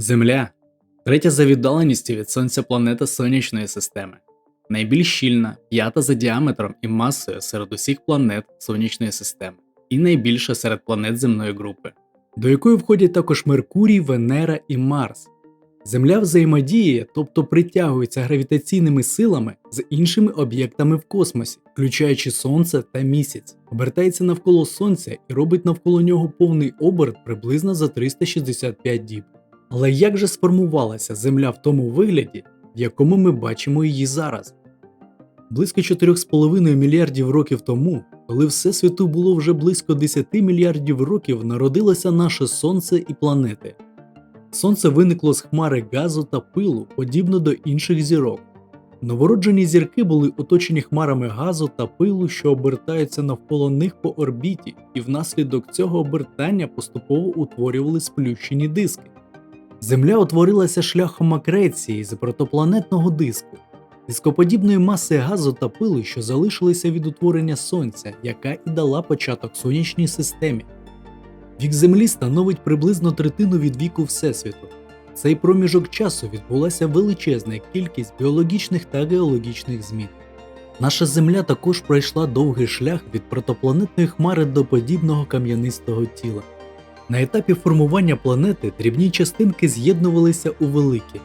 Земля третя за віддаленістю від Сонця планета Сонячної системи, найбільш щільна, п'ята за діаметром і масою серед усіх планет Сонячної системи, і найбільша серед планет земної групи, до якої входять також Меркурій, Венера і Марс. Земля взаємодіє, тобто притягується гравітаційними силами з іншими об'єктами в космосі, включаючи Сонце та місяць, обертається навколо Сонця і робить навколо нього повний оберт приблизно за 365 діб. Але як же сформувалася Земля в тому вигляді, в якому ми бачимо її зараз? Близько 4,5 мільярдів років тому, коли Всесвіту було вже близько 10 мільярдів років, народилося наше Сонце і планети. Сонце виникло з хмари газу та пилу, подібно до інших зірок. Новороджені зірки були оточені хмарами газу та пилу, що обертаються навколо них по орбіті, і внаслідок цього обертання поступово утворювали сплющені диски. Земля утворилася шляхом акреції з протопланетного диску, дископодібної маси газу та пилу, що залишилися від утворення Сонця, яка і дала початок сонячній системі. Вік Землі становить приблизно третину від віку Всесвіту. Цей проміжок часу відбулася величезна кількість біологічних та геологічних змін. Наша Земля також пройшла довгий шлях від протопланетної хмари до подібного кам'янистого тіла. На етапі формування планети дрібні частинки з'єднувалися у великі,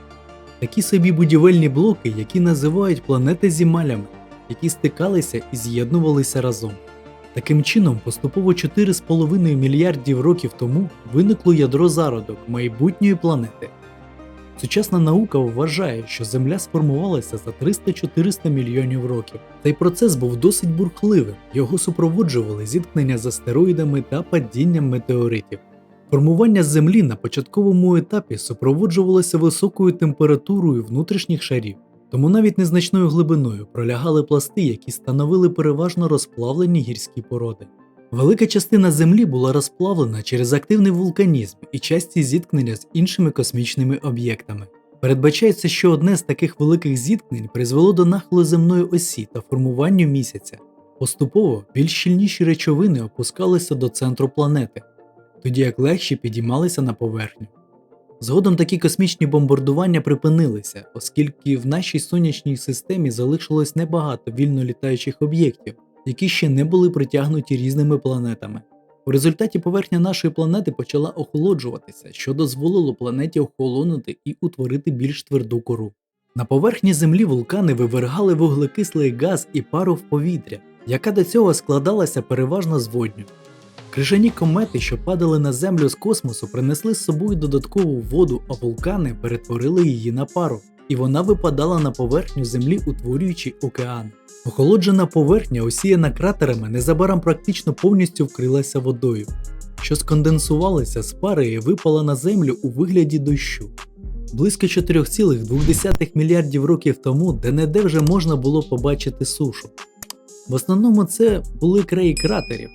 такі собі будівельні блоки, які називають планети зімалями, які стикалися і з'єднувалися разом. Таким чином, поступово 4,5 мільярдів років тому виникло ядро зародок майбутньої планети. Сучасна наука вважає, що Земля сформувалася за 300-400 мільйонів років. Цей процес був досить бурхливим, його супроводжували зіткнення з астероїдами та падінням метеоритів. Формування Землі на початковому етапі супроводжувалося високою температурою внутрішніх шарів, тому навіть незначною глибиною пролягали пласти, які становили переважно розплавлені гірські породи. Велика частина Землі була розплавлена через активний вулканізм і часті зіткнення з іншими космічними об'єктами. Передбачається, що одне з таких великих зіткнень призвело до нахилу земної осі та формуванню місяця. Поступово більш щільніші речовини опускалися до центру планети, тоді як легші підіймалися на поверхню. Згодом такі космічні бомбардування припинилися, оскільки в нашій сонячній системі залишилось небагато вільно літаючих об'єктів, які ще не були притягнуті різними планетами. У результаті поверхня нашої планети почала охолоджуватися, що дозволило планеті охолонути і утворити більш тверду кору. На поверхні Землі вулкани вивергали вуглекислий газ і пару в повітря, яка до цього складалася переважно з водню. Крижані комети, що падали на землю з космосу, принесли з собою додаткову воду, а вулкани перетворили її на пару, і вона випадала на поверхню землі, утворюючи океан. Охолоджена поверхня, осіяна кратерами, незабаром практично повністю вкрилася водою, що сконденсувалася з пари і випала на землю у вигляді дощу. Близько 4,2 мільярдів років тому де-не-де вже можна було побачити сушу. В основному це були краї кратерів.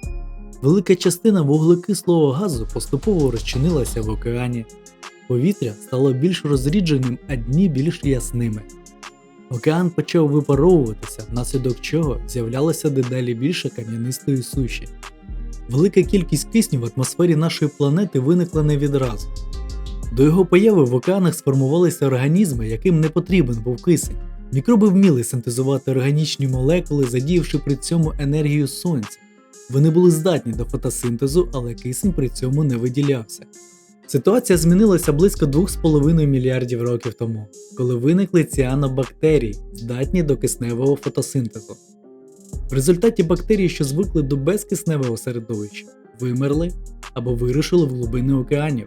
Велика частина вуглекислого газу поступово розчинилася в океані. Повітря стало більш розрідженим, а дні більш ясними. Океан почав випаровуватися, внаслідок чого з'являлося дедалі більше кам'янистої суші. Велика кількість кисню в атмосфері нашої планети виникла не відразу. До його появи в океанах сформувалися організми, яким не потрібен був кисень. Мікроби вміли синтезувати органічні молекули, задіявши при цьому енергію сонця. Вони були здатні до фотосинтезу, але кисень при цьому не виділявся. Ситуація змінилася близько 2,5 мільярдів років тому, коли виникли ціанобактерії, здатні до кисневого фотосинтезу. В результаті бактерії, що звикли до безкисневого середовища, вимерли або вирушили в глибини океанів,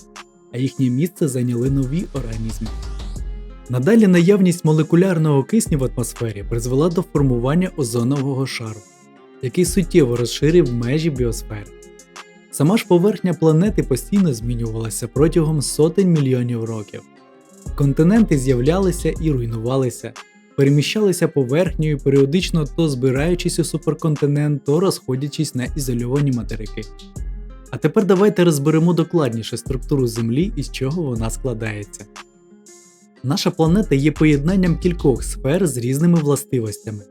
а їхнє місце зайняли нові організми. Надалі наявність молекулярного кисню в атмосфері призвела до формування озонового шару, який суттєво розширив межі біосфери. Сама ж поверхня планети постійно змінювалася протягом сотень мільйонів років. Континенти з'являлися і руйнувалися, переміщалися поверхнею, періодично то збираючись у суперконтинент, то розходячись на ізольовані материки. А тепер давайте розберемо докладніше структуру Землі і з чого вона складається. Наша планета є поєднанням кількох сфер з різними властивостями.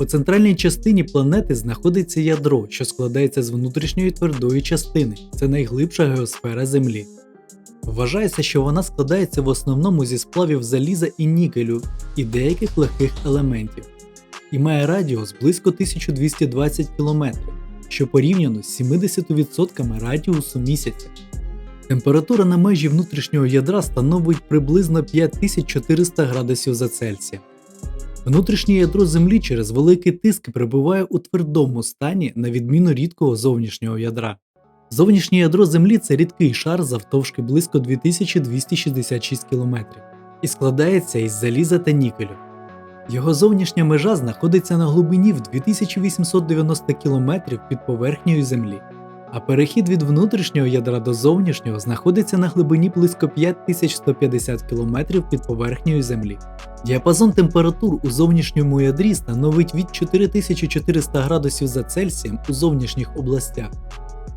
У центральній частині планети знаходиться ядро, що складається з внутрішньої твердої частини, це найглибша геосфера Землі. Вважається, що вона складається в основному зі сплавів заліза і нікелю і деяких легких елементів, і має радіус близько 1220 км, що порівняно з 70% радіусу місяця. Температура на межі внутрішнього ядра становить приблизно 5400 градусів за Цельсієм. Внутрішнє ядро Землі через великий тиск перебуває у твердому стані на відміну рідкого зовнішнього ядра. Зовнішнє ядро Землі це рідкий шар завтовшки близько 2266 км і складається із заліза та нікелю. Його зовнішня межа знаходиться на глибині в 2890 км під поверхнею Землі, а перехід від внутрішнього ядра до зовнішнього знаходиться на глибині близько 5150 км під поверхнею Землі. Діапазон температур у зовнішньому ядрі становить від 4400 градусів за Цельсієм у зовнішніх областях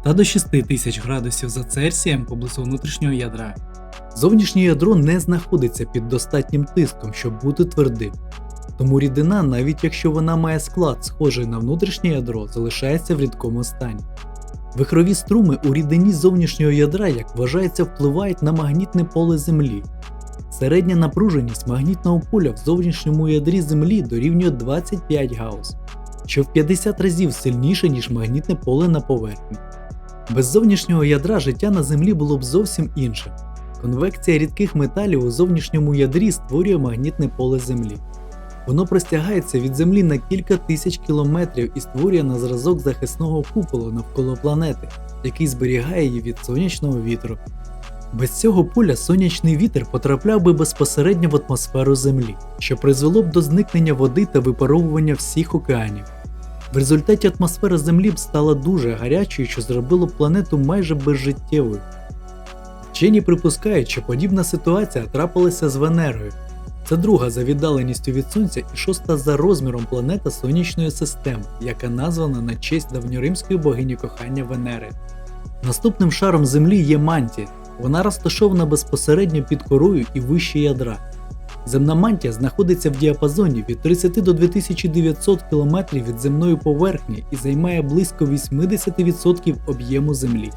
та до 6000 градусів за Цельсієм поблизу внутрішнього ядра. Зовнішнє ядро не знаходиться під достатнім тиском, щоб бути твердим. Тому рідина, навіть якщо вона має склад, схожий на внутрішнє ядро, залишається в рідкому стані. Вихрові струми у рідині зовнішнього ядра, як вважається, впливають на магнітне поле Землі. Середня напруженість магнітного поля в зовнішньому ядрі Землі дорівнює 25 гаус, що в 50 разів сильніше, ніж магнітне поле на поверхні. Без зовнішнього ядра життя на Землі було б зовсім іншим. Конвекція рідких металів у зовнішньому ядрі створює магнітне поле Землі. Воно простягається від Землі на кілька тисяч кілометрів і створює на зразок захисного куполу навколо планети, який зберігає її від сонячного вітру. Без цього поля сонячний вітер потрапляв би безпосередньо в атмосферу Землі, що призвело б до зникнення води та випаровування всіх океанів. В результаті атмосфера Землі б стала дуже гарячою, що зробило б планету майже безжиттєвою. Вчені припускають, що подібна ситуація трапилася з Венерою. Це друга за віддаленістю від Сонця і шоста за розміром планета Сонячної системи, яка названа на честь давньоримської богині кохання Венери. Наступним шаром Землі є мантія. Вона розташована безпосередньо під корою і вище ядра. Земна мантія знаходиться в діапазоні від 30 до 2900 км від земної поверхні і займає близько 80% об'єму Землі.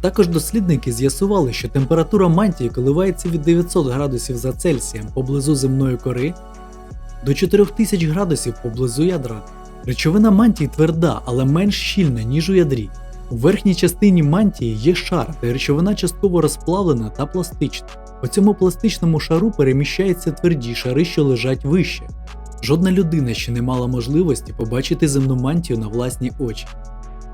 Також дослідники з'ясували, що температура мантії коливається від 900 градусів за Цельсієм поблизу земної кори до 4000 градусів поблизу ядра. Речовина мантії тверда, але менш щільна, ніж у ядрі. У верхній частині мантії є шар, де речовина частково розплавлена та пластична. По цьому пластичному шару переміщаються тверді шари, що лежать вище. Жодна людина ще не мала можливості побачити земну мантію на власні очі.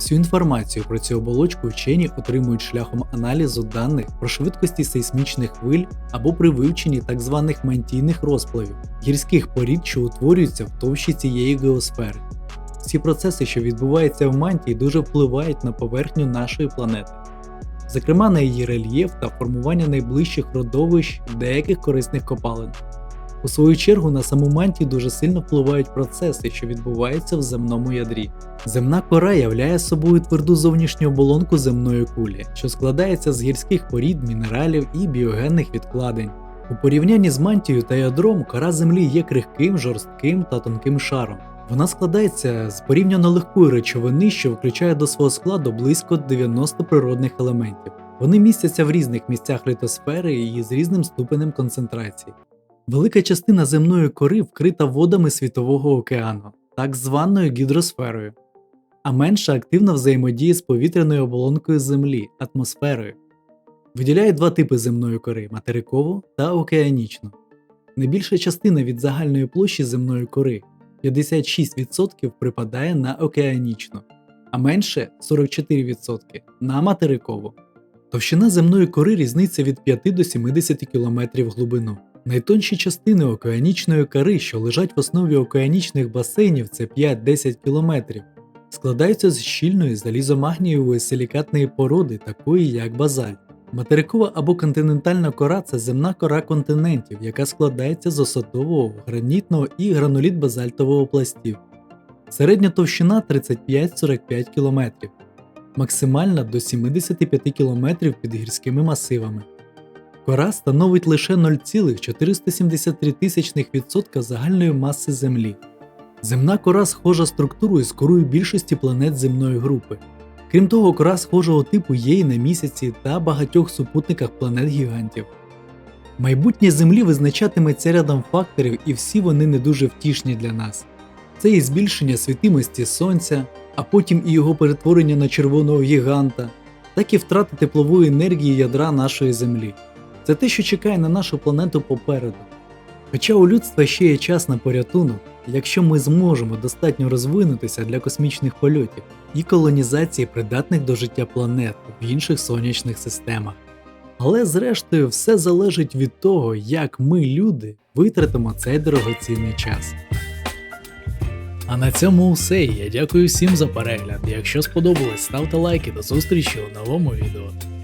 Всю інформацію про цю оболочку вчені отримують шляхом аналізу даних про швидкості сейсмічних хвиль або при вивченні так званих мантійних розплавів, гірських порід, що утворюються в товщі цієї геосфери. Ці процеси, що відбуваються в мантії, дуже впливають на поверхню нашої планети, зокрема на її рельєф та формування найближчих родовищ деяких корисних копалин. У свою чергу на саму мантію дуже сильно впливають процеси, що відбуваються в земному ядрі. Земна кора являє собою тверду зовнішню оболонку земної кулі, що складається з гірських порід, мінералів і біогенних відкладень. У порівнянні з мантією та ядром кора землі є крихким, жорстким та тонким шаром. Вона складається з порівняно легкої речовини, що включає до свого складу близько 90 природних елементів. Вони містяться в різних місцях літосфери і з різним ступенем концентрації. Велика частина земної кори вкрита водами Світового океану, так званою гідросферою, а менша активно взаємодіє з повітряною оболонкою Землі, атмосферою. Виділяє два типи земної кори материкову та океанічну. Найбільша частина від загальної площі земної кори 56% припадає на океанічну, а менше 44% на материкову. Товщина земної кори різниця від 5 до 70 км глибину. Найтонші частини океанічної кори, що лежать в основі океанічних басейнів, це 5-10 км, складаються з щільної залізомагнієвої силікатної породи, такої як базальт. Материкова або континентальна кора це земна кора континентів, яка складається з осадового, гранітного і грануліт базальтового пластів. Середня товщина 35-45 км, максимальна до 75 км під гірськими масивами. Кора становить лише 0,473% загальної маси Землі. Земна кора схожа структурою з корою більшості планет земної групи. Крім того, кора схожого типу є і на місяці та багатьох супутниках планет гігантів. Майбутнє Землі визначатиметься рядом факторів, і всі вони не дуже втішні для нас. Це і збільшення світимості Сонця, а потім і його перетворення на червоного гіганта, так і втрата теплової енергії ядра нашої Землі. Це те, що чекає на нашу планету попереду. Хоча у людства ще є час на порятунок, якщо ми зможемо достатньо розвинутися для космічних польотів і колонізації придатних до життя планет в інших сонячних системах. Але зрештою все залежить від того, як ми, люди, витратимо цей дорогоцінний час. А на цьому все. Я дякую всім за перегляд. Якщо сподобалось, ставте лайки до зустрічі у новому відео.